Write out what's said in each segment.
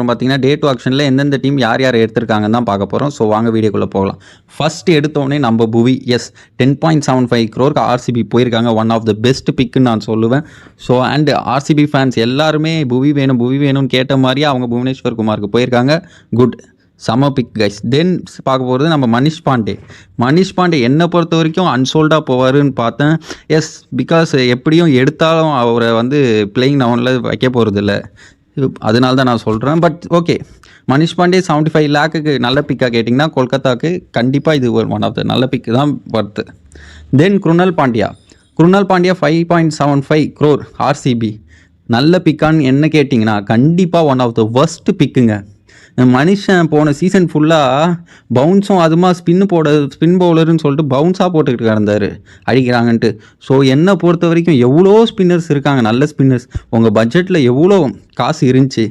அப்புறம் பார்த்தீங்கன்னா day to ஆக்ஷனில் எந்தெந்த டீம் யார் யார் எடுத்திருக்காங்கன்னு தான் பார்க்க போகிறோம் ஸோ வாங்க வீடியோக்குள்ளே போகலாம். ஃபர்ஸ்ட் எடுத்தோடனே நம்ம Bhuvi is ten point seven five க்ரோருக்கு RCB போயிருக்காங்க. ஒன் ஆஃப் த பெஸ்ட் பிக்குன்னு நான் சொல்லுவேன். ஸோ அண்ட் ஆர்சிபி ஃபேன்ஸ் எல்லாருமே புவி வேணும் புவி வேணும்னு கேட்ட மாதிரியே அவங்க புவனேஸ்வர் குமாருக்கு போயிருக்காங்க. குட் சம பிக் கைஸ் தென் பார்க்க போகிறது நம்ம மனிஷ் பாண்டே. மனிஷ் பாண்டே என்னை பொறுத்த வரைக்கும் அன்சோல்டாக போவாருன்னு பார்த்தேன். எஸ் பிகாஸ் எப்படியும் எடுத்தாலும் அவரை வந்து பிளேயிங் நவுனில் வைக்க போகிறதில்ல அதனால தான் நான் சொல்கிறேன் but okay Manish Pandey seventy five லேக்குக்கு நல்ல பிக்காக கேட்டிங்கன்னா கொல்கத்தாக்கு கண்டிப்பாக இது ஒன் ஆஃப் த நல்ல பிக்கு தான் worth then Krunal Pandya Krunal Pandya five point seven five crore RCB நல்ல பிக்கான்னு என்ன கேட்டிங்கன்னா கண்டிப்பாக ஒன் ஆஃப் த ஒர்ஸ்ட் பிக்குங்க மனுஷன் போன சீசன் ஃபுல்லாக பவுன்ஸும் அதுமா ஸ்பின்னு போட ஸ்பின் பவுலருன்னு சொல்லிட்டு பவுன்ஸாக போட்டுக்கிட்டு கிடந்தாரு. அடிக்கிறாங்கன்ட்டு. ஸோ என்னை பொறுத்த வரைக்கும் எவ்வளோ ஸ்பின்னர்ஸ் இருக்காங்க நல்ல ஸ்பின்னர்ஸ் உங்கள் பட்ஜெட்டில் எவ்வளோ காசு இருந்துச்சு?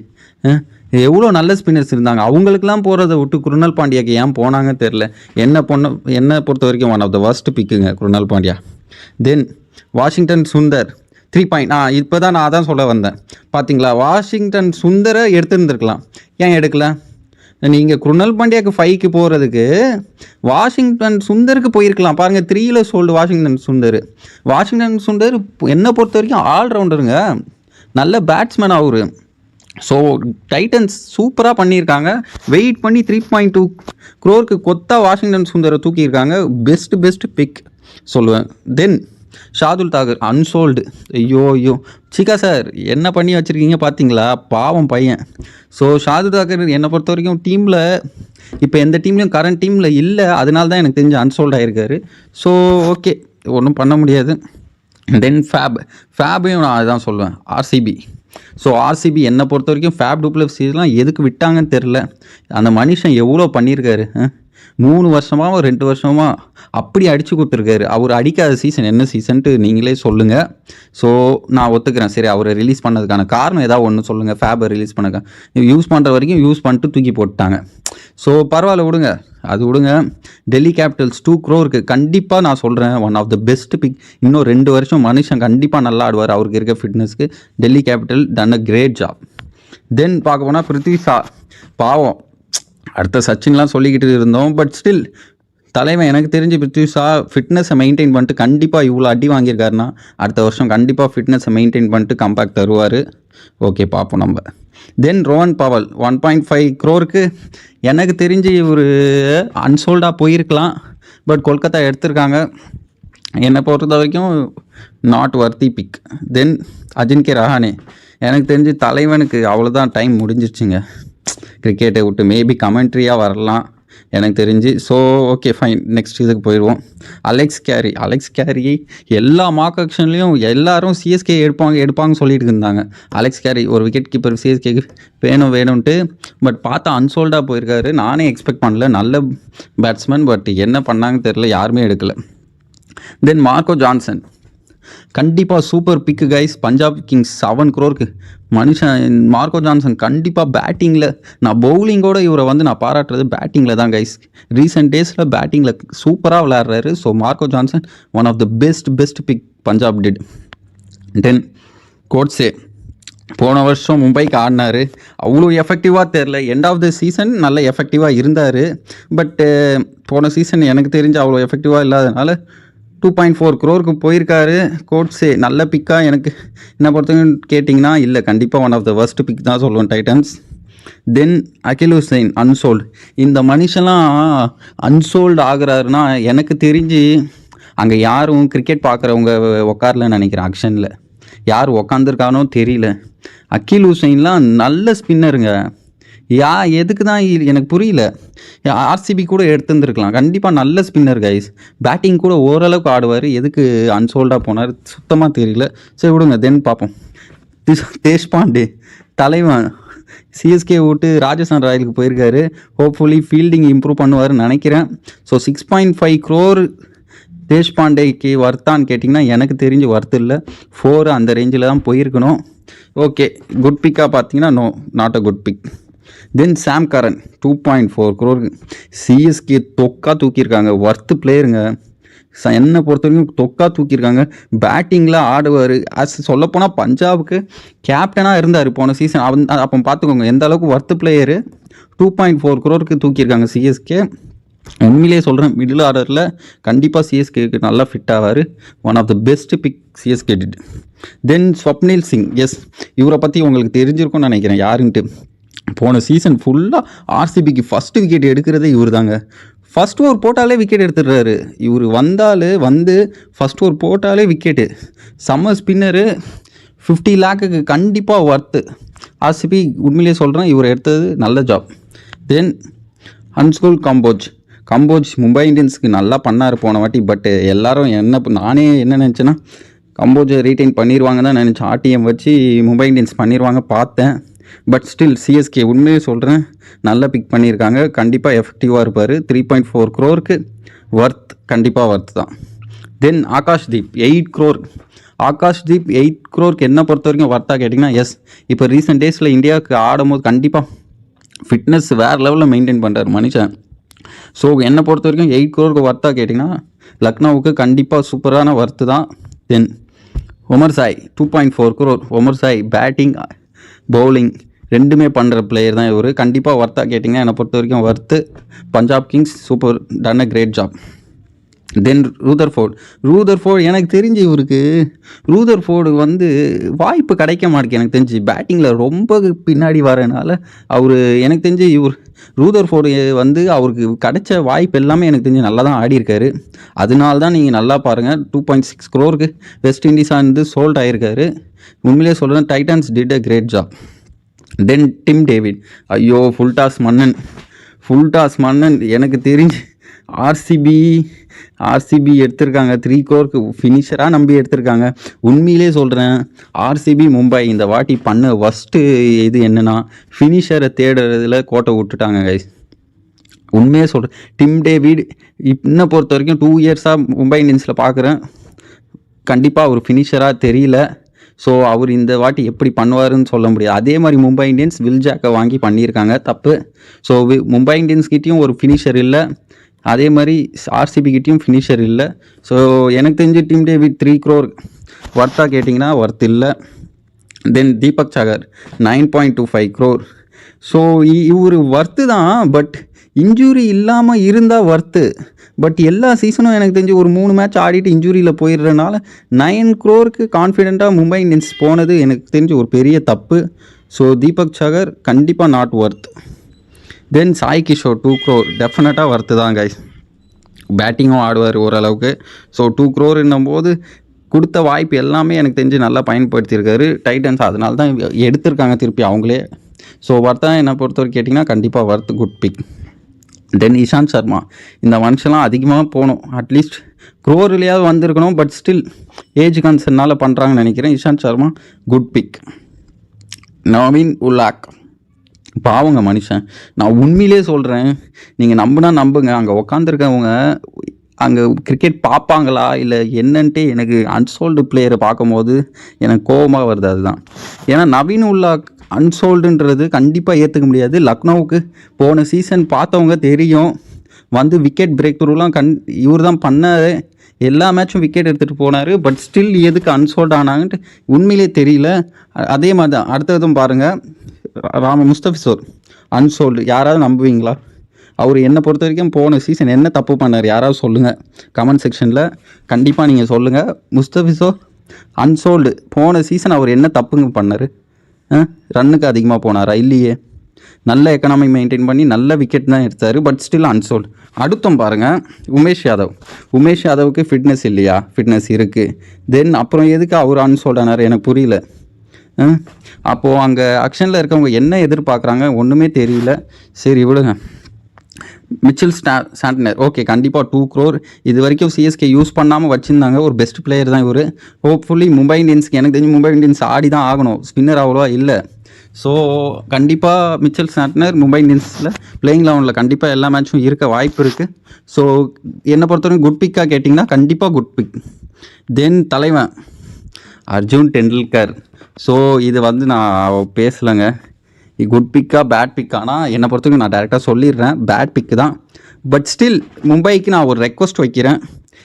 எவ்வளோ நல்ல ஸ்பின்னர்ஸ் இருந்தாங்க? அவங்களுக்குலாம் போகிறத விட்டு குருணல் பாண்டியாக்கு ஏன் போனாங்கன்னு தெரில என்ன பொண்ணு என்னை பொறுத்த வரைக்கும் one of the first பிக்குங்க Krunal Pandya. Then Washington Sundar. Three point ஆ இப்போ தான் நான் அதான் சொல்ல வந்தேன். பார்த்தீங்களா வாஷிங்டன் சுந்தரை எடுத்துருந்துருக்கலாம். ஏன் எடுக்கல? நீங்கள் குருணல் பாண்டியாக்கு ஃபைவ்க்கு போகிறதுக்கு வாஷிங்டன் சுந்தருக்கு போயிருக்கலாம். பாருங்கள் த்ரீயில் sold Washington Sundar. Washington Sundar என்னை பொறுத்த வரைக்கும் ஆல்ரவுண்டருங்க நல்ல பேட்ஸ்மேன் அவரு. ஸோ டைட்டன்ஸ் சூப்பராக பண்ணியிருக்காங்க. வெயிட் பண்ணி த்ரீ பாயிண்ட் டூ க்ரோருக்கு கொத்தா வாஷிங்டன் சுந்தரை தூக்கியிருக்காங்க. பெஸ்ட் பெஸ்ட் பிக் சொல்லுவேன். தென் ஷாதுல் தாகர் அன்சோல்டு ஐயோ ஐயோ. சிக்கா சார் என்ன பண்ணி வச்சுருக்கீங்க பார்த்தீங்களா பாவம் பையன். ஸோ ஷாதுல் தாகர் என்னை பொறுத்த வரைக்கும் டீமில் இப்போ எந்த டீம்லேயும் கரண்ட் டீமில் இல்லை. அதனால தான் எனக்கு தெரிஞ்சு அன்சோல்ட் ஆகிருக்காரு ஸோ ஓகே ஒன்றும் பண்ண முடியாது. தென் ஃபேப் ஃபேபையும் நான் அதுதான் சொல்லுவேன். ஆர்சிபி ஸோ ஆர்சிபி என்னை பொறுத்த வரைக்கும் ஃபேப் டூப்ளஸ்லாம் எதுக்கு விட்டாங்கன்னு தெரில அந்த மனுஷன் எவ்வளோ பண்ணியிருக்காரு மூணு வருஷமாக ரெண்டு வருஷமாக அப்படி அடித்து கொடுத்துருக்காரு. அவர் அடிக்காத சீசன் என்ன சீசன்ட்டு நீங்களே சொல்லுங்கள் ஸோ நான் ஒத்துக்கிறேன். சரி அவரை ரிலீஸ் பண்ணதுக்கான காரணம் ஏதாவது ஒன்று சொல்லுங்கள் ஃபேபை ரிலீஸ் பண்ணுங்க யூஸ் பண்ணுற வரைக்கும் யூஸ் பண்ணிட்டு தூக்கி போட்டாங்க. ஸோ பரவாயில்ல விடுங்க. அது விடுங்க. டெல்லி கேபிட்டல்ஸ் டூ க்ரோருக்கு கண்டிப்பாக நான் சொல்கிறேன் one of the best pick இன்னும் ரெண்டு வருஷம் மனுஷன் கண்டிப்பாக நல்லா ஆடுவார். அவருக்கு இருக்க ஃபிட்னஸ்க்கு Delhi capital done a great job then பார்க்க போனால் பிருத்வி சா பாவம். அடுத்த சச்சின்லாம் சொல்லிக்கிட்டு இருந்தோம். பட் ஸ்டில் தலைவன் எனக்கு தெரிஞ்சு பிருத்வி ஷா ஃபிட்னஸை மெயின்டைன் பண்ணிட்டு கண்டிப்பாக இவ்வளோ அடி வாங்கியிருக்காருன்னா அடுத்த வருஷம் கண்டிப்பாக ஃபிட்னஸை மெயின்டைன் பண்ணிட்டு கம்பேக் தருவார். ஓகே பார்ப்போம் நம்ம. Then Rohan Powell one point five க்ரோருக்கு எனக்கு தெரிஞ்சு இவர் அன்சோல்டாக போயிருக்கலாம். பட் கொல்கத்தா எடுத்திருக்காங்க. என்னை பொறுத்த வரைக்கும் not worthy pick then Ajinkya Rahane எனக்கு தெரிஞ்சு தலைவனுக்கு அவ்வளோதான் டைம் முடிஞ்சிருச்சுங்க. கிரிக்கெட்டை விட்டு மேபி கமெண்ட்ரியாக வரலாம். எனக்கு தெரிஞ்சு ஸோ ஓகே ஃபைன் நெக்ஸ்ட் இதுக்கு போயிடுவோம் அலெக்ஸ் கேரி அலெக்ஸ் கேரி எல்லா மார்க் ஆக்ஷன்லேயும் எல்லாரும் சிஎஸ்கே எடுப்பாங்க எடுப்பாங்கன்னு சொல்லிட்டு இருந்தாங்க. அலெக்ஸ் கேரி ஒரு விக்கெட் கீப்பர் சிஎஸ்கேக்கு வேணும் வேணும்ன்ட்டு பட் பார்த்தா அன்சோல்டாக போயிருக்காரு. நானே எக்ஸ்பெக்ட் பண்ணல. நல்ல பேட்ஸ்மேன் பட் என்ன பண்ணாங்கன்னு தெரில யாருமே எடுக்கல. தென் மார்க்கோ ஜான்சன் கண்டிப்பாக super pick guys Punjab Kings seven க்ரோருக்கு மனுஷன் மார்க்கோ ஜான்சன் கண்டிப்பாக பேட்டிங்கில் நான் பவுலிங்கோட இவரை வந்து நான் பாராட்டுறது பேட்டிங்கில் தான் கைஸ் ரீசெண்ட் டேஸில் பேட்டிங்கில் சூப்பராக விளையாடுறாரு. So Marco Jansen one of the best best pick Punjab did then Coetzee போன வருஷம் மும்பைக்கு ஆடினார். அவ்வளோ எஃபெக்டிவாக தெரில எண்ட் ஆஃப் த சீசன் நல்ல எஃபெக்டிவாக இருந்தார். பட்டு போன சீசன் எனக்கு தெரிஞ்சு அவ்வளோ எஃபெக்டிவாக இல்லாதனால டூ பாயிண்ட் ஃபோர் க்ரோருக்கு போயிருக்காரு. கோட்ஸே நல்ல பிக்காக எனக்கு. என்ன பொறுத்தவரைக்கும் கேட்டிங்கன்னா இல்லை கண்டிப்பாக one of the worst pick தான் சொல்லுவேன் Titans then Akeal Hosein unsold இந்த மனுஷன்லாம் அன்சோல்டு ஆகுறாருன்னா எனக்கு தெரிஞ்சு அங்கே யாரும் கிரிக்கெட் பார்க்குறவங்க உக்காரலன்னு நினைக்கிறேன் அக்ஷனில் யார் உக்காந்துருக்கானோ தெரியல. அகில் ஹுசைன்லாம் நல்ல ஸ்பின்னருங்க யா எதுக்கு தான் எனக்கு புரியல. ஆர்சிபி கூட எடுத்துருந்துருக்கலாம். கண்டிப்பாக நல்ல ஸ்பின்னர் கைஸ் பேட்டிங் கூட ஓரளவுக்கு ஆடுவார். எதுக்கு அன்சோல்டாக போனார்? சுத்தமாக தெரியல. சரி விடுங்க. தென் பார்ப்போம். திஸ்- தேஷ்பாண்டே தலைவன். சிஎஸ்கே விட்டு ராஜஸ்தான் ராயலுக்கு போயிருக்காரு. ஹோப்ஃபுல்லி ஃபீல்டிங் இம்ப்ரூவ் பண்ணுவாருன்னு நினைக்கிறேன். So six point five crore தேஷ்பாண்டேக்கு வர்த்தான்னு கேட்டிங்கன்னா எனக்கு தெரிஞ்சு ஒர்த்து இல்லை. ஃபோர் அந்த ரேஞ்சில் தான் போயிருக்கணும். ஓகே குட் பிக்காக பார்த்தீங்கன்னா no not a good pick then Sam Curran two point four crore CSK தொக்கா தூக்கியிருக்காங்க. ஒர்த்து பிளேயருங்க ச- என்னை பொறுத்த வரைக்கும் தொக்கா தூக்கியிருக்காங்க. பேட்டிங்கில் ஆடுவார். அஸ் சொல்லப்போனால் பஞ்சாபுக்கு கேப்டனாக இருந்தார் போன சீசன் அவன் அப்போ பார்த்துக்கோங்க எந்த அளவுக்கு worth player two point four க்ரோருக்கு தூக்கியிருக்காங்க சிஎஸ்கே உண்மையிலேயே சொல்கிறேன் மிடில் ஆர்டரில் கண்டிப்பாக சிஎஸ்கேக்கு நல்லா ஃபிட் ஆவார். One of the best pick CSK did then Swapnil Singh S இவரை பற்றி உங்களுக்கு தெரிஞ்சிருக்கும்னு நினைக்கிறேன் யாருன்ட்டு. போன சீசன் ஃபுல்லாக ஆர்சிபிக்கு ஃபஸ்ட்டு விக்கெட் எடுக்கிறதே இவர் தாங்க ஃபஸ்ட் ஓவர் போட்டாலே விக்கெட் எடுத்துடுறாரு. இவர் வந்தால் வந்து ஃபஸ்ட் ஓவர் போட்டாலே விக்கெட்டு செம்ம ஸ்பின்னரு ஃபிஃப்டி லேக்குக்கு கண்டிப்பாக ஒர்த்து ஆர்சிபி உண்மையிலே சொல்கிறேன் இவர் எடுத்தது நல்ல ஜாப் தென் அன்ஸ்கூல் கம்போஜ் கம்போஜ் மும்பை இந்தியன்ஸுக்கு நல்லா பண்ணார் போன வாட்டி பட் எல்லாரும் என்ன நானே என்ன நினச்சேன்னா கம்போஜை ரீட்டைன் பண்ணிடுவாங்க தான் நினச்சேன். ஆர்டிஎம் வச்சு மும்பை இந்தியன்ஸ் பண்ணிடுவாங்க பார்த்தேன். பட் ஸ்டில் சிஎஸ்கே உண்மையே சொல்கிறேன் நல்லா பிக் பண்ணியிருக்காங்க. கண்டிப்பாக எஃபெக்டிவாக இருப்பார். த்ரீ பாயிண்ட் ஃபோர் க்ரோருக்கு ஒர்த் கண்டிப்பாக ஒர்த் தான். Then Akash Deep eight crore Akash Deep eight க்ரோருக்கு என்ன பொறுத்த வரைக்கும் ஒர்த்தாக கேட்டிங்கன்னா எஸ் இப்போ ரீசெண்ட் டேஸில் இந்தியாவுக்கு ஆடும்போது கண்டிப்பாக ஃபிட்னஸ் வேறு லெவலில் மெயின்டைன் பண்ணுறாரு மனுஷன். ஸோ என்னை பொறுத்த வரைக்கும் எயிட் க்ரோருக்கு ஒர்த்தாக கேட்டிங்கன்னா லக்னோவுக்கு கண்டிப்பாக சூப்பரான ஒர்த்து தான். Then Omarzai two point four crore Omarzai batting bowling ரெண்டுமே பண்ணுற பிளேயர் தான் இவர். கண்டிப்பாக ஒர்த்தாக கேட்டிங்கன்னா என்னை பொறுத்த வரைக்கும் worth Punjab Kings super done a great job then Rutherford Rutherford எனக்கு தெரிஞ்சு இவருக்கு ரூதர் ஃபோர்டு வந்து வாய்ப்பு கிடைக்க மாட்டேங்குது. எனக்கு தெரிஞ்சு பேட்டிங்கில் ரொம்ப பின்னாடி வரனால அவர் எனக்கு தெரிஞ்சு இவர் ரூதர் ஃபோர்டு வந்து அவருக்கு கிடைச்ச வாய்ப்பு எல்லாமே எனக்கு தெரிஞ்சு நல்லா தான் ஆடியிருக்காரு. அதனால தான் நீங்கள் நல்லா பாருங்கள் டூ பாயிண்ட் சிக்ஸ் க்ரோருக்கு வெஸ்ட் இண்டீஸாக இருந்து சோல்ட் ஆகியிருக்காரு உண்மையிலேயே சொல்கிறேன் titans did a great job then Tim David ஐயோ ஃபுல் டாஸ் மன்னன். ஃபுல் டாஸ் மன்னன் எனக்கு தெரிஞ்சு ஆர்சிபி ஆர்சிபி எடுத்திருக்காங்க. த்ரீ கோர்க்கு ஃபினிஷராக நம்பி எடுத்திருக்காங்க. உண்மையிலே சொல்கிறேன் ஆர்சிபி மும்பை இந்த வாட்டி பண்ண ஃபஸ்ட்டு இது என்னென்னா ஃபினிஷரை தேடுறதுல கோட்டை விட்டுட்டாங்க கைஸ் உண்மையே சொல்கிறேன் டிம் டேவிட் இன்னை பொறுத்த வரைக்கும் டூ இயர்ஸாக மும்பை இந்தியன்ஸில் பார்க்குறேன் கண்டிப்பாக ஒரு ஃபினிஷராக தெரியல. ஸோ அவர் இந்த வாட்டி எப்படி பண்ணுவாருன்னு சொல்ல முடியாது. அதே மாதிரி மும்பை இந்தியன்ஸ் வில் ஜாக்கை வாங்கி பண்ணியிருக்காங்க. தப்பு. ஸோ மும்பை இந்தியன்ஸ் கிட்டேயும் ஒரு ஃபினிஷர் இல்லை. அதே மாதிரி ஆர்சிபி கிட்டேயும் ஃபினிஷர் இல்லை. ஸோ எனக்கு தெரிஞ்ச டீம் டேவிட் த்ரீ க்ரோர் ஒர்த்தா கேட்டிங்கன்னா ஒர்த் இல்லை. Then Deepak Chahar nine point two five crore so இவர் ஒர்த்து தான் பட் இன்ஜூரி இல்லாமல் இருந்தால் ஒர்த்து பட் எல்லா சீசனும் எனக்கு தெரிஞ்சு ஒரு மூணு மேட்ச் ஆடிட்டு இன்ஜூரியில் போயிடுறதுனால நைன் க்ரோருக்கு கான்ஃபிடெண்ட்டாக மும்பை இந்தியன்ஸ் போனது எனக்கு தெரிஞ்சு ஒரு பெரிய தப்பு. ஸோ தீபக் சாகர் கண்டிப்பாக not worth then Sai Kishore two crore டெஃபினட்டாக ஒர்த்து தான் கைஸ் பேட்டிங்கும் ஆடுவார் ஓரளவுக்கு. ஸோ டூ க்ரோர்ன்னும் போது கொடுத்த வாய்ப்பு எல்லாமே எனக்கு தெரிஞ்சு நல்லா பயன்படுத்தியிருக்காரு. டைட்டன்ஸ் அதனால தான் எடுத்திருக்காங்க திருப்பி அவங்களே. ஸோ வர்த்தா என்னை பொறுத்தவரைக்கும் கேட்டிங்கன்னா கண்டிப்பாக worth good pick then Ishant Sharma இந்த மனுஷன்லாம் அதிகமாக போகணும். அட்லீஸ்ட் க்ரோர்லையாவது வந்திருக்கணும் பட் ஸ்டில் ஏஜ் கன்சர்னால் பண்ணுறாங்கன்னு நினைக்கிறேன். இஷாந்த் சர்மா குட் பிக் நவீன் உல்லாக் பாவங்க மனுஷன். நான் உண்மையிலே சொல்கிறேன் நீங்கள் நம்புனா நம்புங்க. அங்கே உக்காந்துருக்கவங்க அங்கே கிரிக்கெட் பார்ப்பாங்களா இல்லை என்னன்ட்டு எனக்கு அன்சோல்டு பிளேயரை பார்க்கும்போது எனக்கு கோபமாக வருது அதுதான். ஏன்னா நவீன் உல்லா அன்சோல்டுன்றது கண்டிப்பாக ஏற்றுக்க முடியாது. லக்னோவுக்கு போன சீசன் பார்த்தவங்க தெரியும். வந்து விக்கெட் பிரேக் த்ரூலாம் கண் இவர் தான் பண்ணார். எல்லா மேட்சும் விக்கெட் எடுத்துகிட்டு போனார். பட் ஸ்டில் எதுக்கு அன்சோல்ட் ஆனாங்கன்ட்டு உண்மையிலே தெரியல. அதே மாதிரி தான் அடுத்ததும் பாருங்கள் ராம முஸ்தபிசோர் அன்சோல்டு யாராவது நம்புவீங்களா? அவர் என்னை பொறுத்த வரைக்கும் போன சீசன் என்ன தப்பு பண்ணார்? யாராவது சொல்லுங்கள் கமெண்ட் செக்ஷனில் கண்டிப்பாக நீங்கள் சொல்லுங்கள் முஸ்தபிசோ அன்சோல்டு போன சீசன் அவர் என்ன தப்புங்க பண்ணார்? ரன்னுக்கு அதிகமாக போனாரா? இல்லையே. நல்ல எக்கனாமி மெயின்டைன் பண்ணி நல்ல விக்கெட் தான் எடுத்தார் பட் ஸ்டில் அன்சோல்ட் அடுத்தம் பாருங்கள் உமேஷ் யாதவ். உமேஷ் யாதவுக்கு ஃபிட்னஸ் இல்லையா? ஃபிட்னஸ் இருக்குது தென் அப்புறம் எதுக்கு அவர் அன்சோல்ட் ஆனார்? எனக்கு புரியல. அப்போது அங்கே அக்ஷனில் இருக்கவங்க என்ன எதிர்பார்க்குறாங்க? ஒன்றுமே தெரியல. சரி விடுங்க. மிச்சில் ஸ்டா சாண்டனர் ஓகே கண்டிப்பாக டூ க்ரோர் இது வரைக்கும் சிஎஸ்கே யூஸ் பண்ணாமல் வச்சுருந்தாங்க. ஒரு பெஸ்ட் பிளேயர் தான் இவர். ஹோப்ஃபுல்லி மும்பை இந்தியன்ஸ்க்கு எனக்கு தெரிஞ்சு மும்பை இந்தியன்ஸ் ஆடி தான் ஆகணும். ஸ்பின்னர் அவ்வளோவா இல்லை. ஸோ கண்டிப்பாக மிச்சல் சாண்ட்னர் மும்பை இந்தியன்ஸில் பிளேயிங் லெவனில் கண்டிப்பாக எல்லா மேட்சும் இருக்க வாய்ப்பு இருக்குது ஸோ என்னை பொறுத்தவரைக்கும் குட் பிக்காக கேட்டிங்கன்னா கண்டிப்பாக குட் பிக் தென் தலைவன் அர்ஜுன் டெண்டுல்கர். ஸோ இது வந்து நான் பேசலைங்க. குட் பிக்கா பேட் பிக்கானா என்னை பொறுத்தவரைக்கும் நான் டேரெக்டாக சொல்லிடுறேன். பேட் பிக்கு தான். பட் ஸ்டில் மும்பைக்கு நான் ஒரு ரெக்வஸ்ட் வைக்கிறேன்.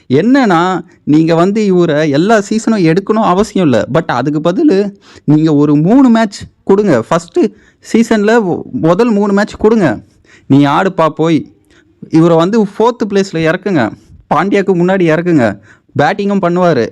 என்னன்னா நீங்கள் வந்து இவரை எல்லா சீசனும் எடுக்கணும் அவசியம் இல்லை. பட் அதுக்கு பதில் நீங்கள் ஒரு மூணு மேட்ச் கொடுங்க. ஃபஸ்ட்டு சீசனில் முதல் மூணு மேட்ச் கொடுங்க. நீ ஆடுப்பா போய். இவரை வந்து ஃபோர்த்து பிளேஸில் இறக்குங்க. பாண்டியாவுக்கு முன்னாடி இறக்குங்க. பேட்டிங்கும் பண்ணுவார்.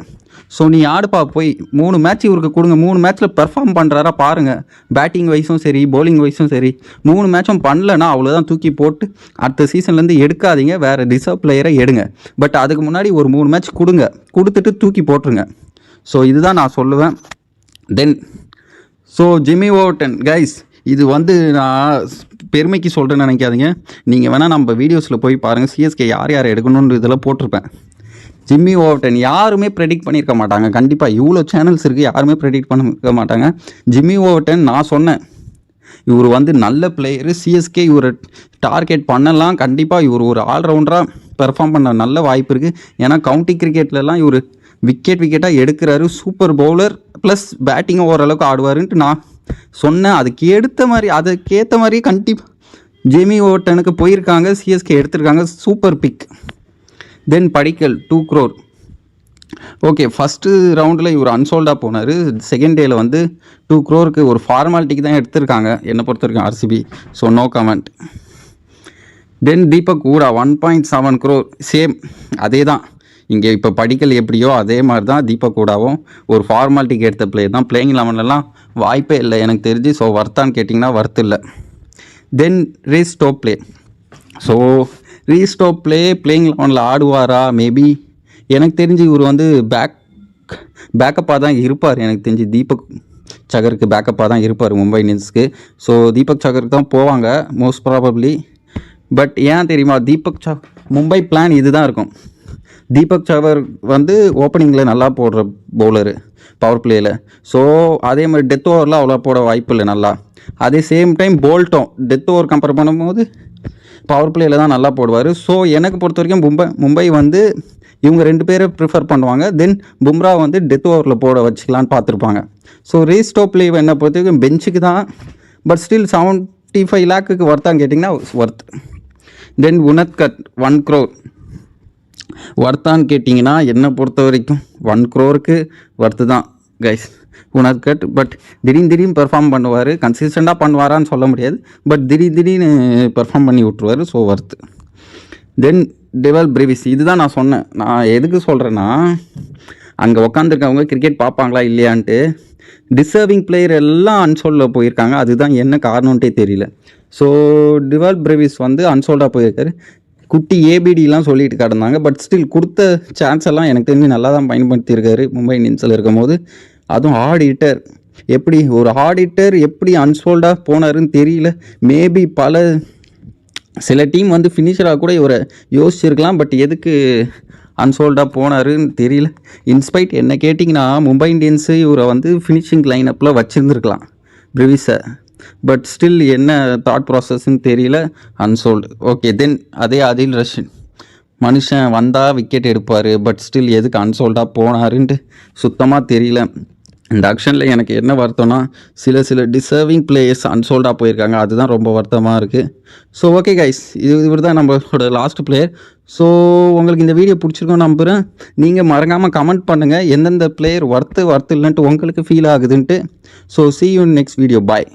ஸோ நீ ஆடுப்பா போய் மூணு மேட்ச் இவருக்கு கொடுங்க. மூணு மேட்ச்சில் பெர்ஃபார்ம் பண்ணுறாரா பாருங்கள் பேட்டிங் வைஸும் சரி பவுலிங் வைஸும் சரி. மூணு மேட்சும் பண்ணலன்னா அவ்வளோதான் தூக்கி போட்டு அடுத்த சீசன்லேருந்து எடுக்காதீங்க. வேறு ரிசர்வ் பிளேயரை எடுங்க. பட் அதுக்கு முன்னாடி ஒரு மூணு மேட்ச் கொடுங்க. கொடுத்துட்டு தூக்கி போட்டுருங்க. ஸோ இதுதான் நான் சொல்லுவேன். Then so Jimmy Overton guys இது வந்து நான் பெருமைக்கு சொல்கிறேன்னு நினைக்காதீங்க. நீங்கள் வேணால் நம்ம வீடியோஸில் போய் பாருங்கள் சிஎஸ்கே யார் யார் எடுக்கணுன்ற இதெல்லாம் போட்டிருப்பேன். ஜிம்மி ஓவர்டன் யாருமே ப்ரெடிக்ட் பண்ணியிருக்க மாட்டாங்க. கண்டிப்பாக இவ்வளோ சேனல்ஸ் இருக்குது யாருமே ப்ரெடிக்ட் பண்ணிருக்க மாட்டாங்க. ஜிம்மி ஓவர்டன் நான் சொன்னேன். இவர் வந்து நல்ல பிளேயரு சிஎஸ்கே இவர் டார்கெட் பண்ணலாம். கண்டிப்பாக இவர் ஒரு ஆல்ரவுண்டராக பெர்ஃபார்ம் பண்ண நல்ல வாய்ப்பு இருக்குது ஏன்னா கவுண்டி கிரிக்கெட்லலாம் இவர் விக்கெட் விக்கெட்டாக எடுக்கிறாரு. சூப்பர் பவுலர் ப்ளஸ் பேட்டிங் ஓரளவுக்கு ஆடுவாருன்ட்டு நான் சொன்னேன். அதுக்கு எடுத்த மாதிரி அதுக்கேற்ற மாதிரி கண்டிப்பாக ஜெமி ஓவர்டனுக்கு போயிருக்காங்க. சிஎஸ்கே எடுத்திருக்காங்க. Super pick then Padikkal two crore okay first ரவுண்டில் இவர் அன்சோல்டாக போனார். செகண்ட் டேயில் வந்து டூ க்ரோருக்கு ஒரு ஃபார்மாலிட்டிக்கு தான் எடுத்திருக்காங்க. என்னை பொறுத்த வரைக்கும் RCB so no comment then Deepak Hooda one point seven crore same அதே தான் இங்கே இப்போ படிக்கல் எப்படியோ அதே மாதிரி தான் தீபக் ஊடாவும் ஒரு ஃபார்மாலிட்டிக்கு எடுத்த பிளேயர் தான். பிளேயிங் லெவன்லலாம் வாய்ப்பே இல்லை. எனக்கு தெரிஞ்சு ஸோ வர்த்தான்னு கேட்டிங்கன்னா வர்த்து இல்லை. தென் ரீஸ்டோப் பிளே ஸோ ரீஸ்டோப் பிளே பிளேயிங் லெவனில் ஆடுவாரா? மேபி எனக்கு தெரிஞ்சு இவர் வந்து பேக் பேக்கப்பாக தான் இருப்பார். எனக்கு தெரிஞ்சு தீபக் சகருக்கு பேக்கப்பாக தான் இருப்பார் மும்பை இந்தியன்ஸ்க்கு. ஸோ தீபக் சகருக்கு தான் போவாங்க மோஸ்ட் ப்ராபப்ளி பட் ஏன் தெரியுமா? தீபக் சக் மும்பை பிளான் இதுதான் இருக்கும். தீபக் சவர் வந்து ஓப்பனிங்கில் நல்லா போடுற பவுலரு பவர் பிளேயில் ஸோ அதே மாதிரி டெத் ஓவரில் அவ்வளோ போட வாய்ப்பு இல்லை நல்லா. அதே சேம் டைம் போல்ட்டும் டெத் ஓவர் கம்பேர் பண்ணும்போது பவர் பிளேயில் தான் நல்லா போடுவார். ஸோ எனக்கு பொறுத்த வரைக்கும் மும்பை மும்பை வந்து இவங்க ரெண்டு பேரை ப்ரிஃபர் பண்ணுவாங்க. தென் பும்ரா வந்து டெத் ஓவரில் போட வச்சுக்கலான்னு பார்த்துருப்பாங்க. ஸோ ரீஸ்டோப் லீவ் என்ன பொறுத்த வரைக்கும் பெஞ்சுக்கு தான் பட் ஸ்டில் செவன்ட்டி ஃபைவ் லேக்குக்கு ஒர்த்தான்னு கேட்டிங்கன்னா worth then Unadkat one crore ஒர்த்தான்னு கேட்டிங்கன்னா என்னை பொறுத்த வரைக்கும் ஒன் க்ரோருக்கு ஒர்த்து தான் கைஸ் உனத்கட் பட் திடீர்னு திடீர்னு பெர்ஃபார்ம் பண்ணுவார் கன்சிஸ்டண்ட்டாக பண்ணுவாரான்னு சொல்ல முடியாது. பட் திடீர் திடீர்னு பெர்ஃபார்ம் பண்ணி விட்ருவார் so worth then Dewald Brevis இதுதான் நான் சொன்னேன். நான் எதுக்கு சொல்கிறேன்னா அங்கே உட்காந்துருக்கவங்க கிரிக்கெட் பார்ப்பாங்களா இல்லையான்ட்டு டிசர்விங் பிளேயர் எல்லாம் அன்சோல்டில் போயிருக்காங்க. அதுதான் என்ன காரணம்ட்டே தெரியல. ஸோ டிவால் பிரேவிஸ் வந்து அன்சோல்டாக போயிருக்காரு. குட்டி ஏபிடிலாம் சொல்லிட்டு கிடந்தாங்க. பட் ஸ்டில் கொடுத்த சான்ஸ் எல்லாம் எனக்கு தெரிஞ்சு நல்லா தான் பயன்படுத்தியிருக்காரு. மும்பை இந்தியன்ஸில் இருக்கும்போது அதுவும் ஆடிட்டர் எப்படி ஒரு ஆடிட்டர் எப்படி அன்சோல்டாக போனாருன்னு தெரியல. மேபி பல சில டீம் வந்து ஃபினிஷராக கூட இவரை யோசிச்சிருக்கலாம். பட் எதுக்கு அன்சோல்டாக போனாருன்னு தெரியல. இன்ஸ்பைட் என்ன கேட்டிங்கன்னா மும்பை இந்தியன்ஸு இவரை வந்து ஃபினிஷிங் லைனப்பில் வச்சுருந்துருக்கலாம். பிரிவிஸை பட் ஸ்டில் என்ன தாட் ப்ராசஸ்ன்னு தெரியல. அன்சோல்டு ஓகே தென் அதே அதில் ரஷன் மனுஷன் வந்தால் விக்கெட் எடுப்பார் பட் ஸ்டில் எதுக்கு அன்சோல்டாக போனாருன்ட்டு சுத்தமாக தெரியல. இந்த ஆக்ஷனில் எனக்கு என்ன வருத்தம்னா சில சில டிசர்விங் பிளேயர்ஸ் அன்சோல்டாக போயிருக்காங்க. அதுதான் ரொம்ப வருத்தமாக இருக்குது ஸோ ஓகே கைஸ் இது இவர் தான் நம்மளோட லாஸ்ட் பிளேயர் ஸோ உங்களுக்கு இந்த வீடியோ பிடிச்சிருக்கோம் நம்புகிறேன் நீங்கள் மறக்காமல் கமெண்ட் பண்ணுங்கள் எந்தெந்த பிளேயர் ஒர்த்து ஒர்த்து இல்லைன்ட்டு உங்களுக்கு feel ஆகுதுன்ட்டு. So see you next video bye